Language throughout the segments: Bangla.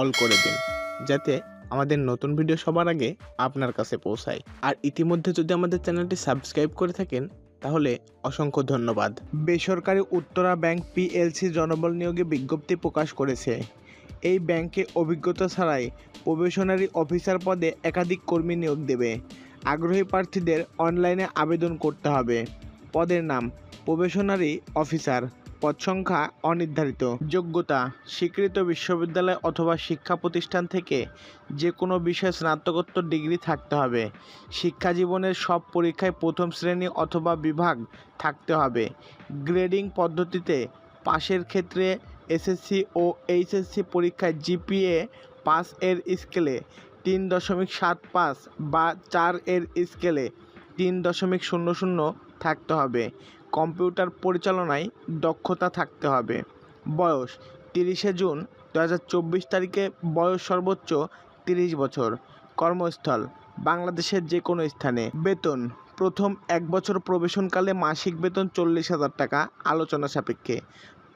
অল করে দিন, যাতে আমাদের নতুন ভিডিও সবার আগে আপনার কাছে পৌঁছায়। আর ইতিমধ্যে যদি আমাদের চ্যানেলটি সাবস্ক্রাইব করে থাকেন, তাহলে অসংখ্য ধন্যবাদ। বেসরকারি উত্তরা ব্যাংক পিএলসি জনবল নিয়োগে বিজ্ঞপ্তি প্রকাশ করেছে। এই ব্যাংকে অভিজ্ঞতা ছাড়াই প্রবেশনারি অফিসার পদে একাধিক কর্মী নিয়োগ দেবে। আগ্রহী প্রার্থীদের অনলাইনে আবেদন করতে হবে। পদের নাম প্রবেশনারি অফিসার। পদ সংখ্যা অনির্ধারিত। যোগ্যতা, স্বীকৃত বিশ্ববিদ্যালয় অথবা শিক্ষা প্রতিষ্ঠান থেকে যে কোনো বিষয়ে স্নাতকোত্তর ডিগ্রি থাকতে হবে। শিক্ষা জীবনের সব পরীক্ষায় প্রথম শ্রেণি অথবা বিভাগ থাকতে হবে। গ্রেডিং পদ্ধতিতে পাশের ক্ষেত্রে এসএসসি ও এইচএসসি পরীক্ষায় জিপিএ পাস এর স্কেলে, তিন দশমিক সাত পাঁচ বা চার এর স্কেলে, তিন দশমিক শূন্য শূন্য থাকতে হবে। কম্পিউটার পরিচালনায় দক্ষতা থাকতে হবে। বয়স, তিরিশে জুন দু হাজার চব্বিশ তারিখে বয়স সর্বোচ্চ তিরিশ বছর। কর্মস্থল, বাংলাদেশের যে কোনো স্থানে। বেতন, প্রথম এক বছর প্রবেশনকালে মাসিক বেতন চল্লিশ হাজার টাকা, আলোচনা সাপেক্ষে।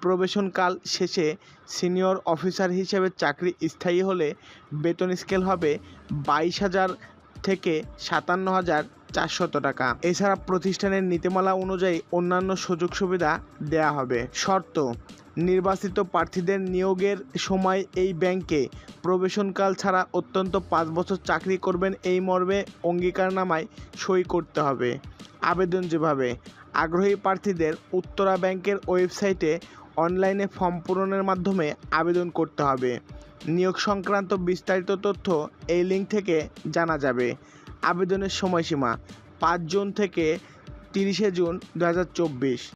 প্রবেশনকাল শেষে সিনিয়র অফিসার হিসেবে চাকরি স্থায়ী হলে বেতন স্কেল হবে বাইশ হাজার থেকে সাতান্ন হাজার চারশত টাকা। এছাড়া প্রতিষ্ঠানের নীতিমালা অনুযায়ী অন্যান্য সুযোগ সুবিধা দেয়া হবে। শর্ত, নির্বাচিত প্রার্থীদের নিয়োগের সময় এই ব্যাংকে প্রবেশনকাল ছাড়া অত্যন্ত পাঁচ বছর চাকরি করবেন এই মর্মে অঙ্গীকারনামায় সই করতে হবে। আবেদন যেভাবে, আগ্রহী প্রার্থীদের উত্তরা ব্যাংকের ওয়েবসাইটে অনলাইনে ফর্ম পূরণের মাধ্যমে আবেদন করতে হবে। নিয়োগ সংক্রান্ত বিস্তারিত তথ্য এই লিঙ্ক থেকে জানা যাবে। আবেদনের সময়সীমা পাঁচ জুন থেকে তিরিশে জুন দু হাজার চব্বিশ।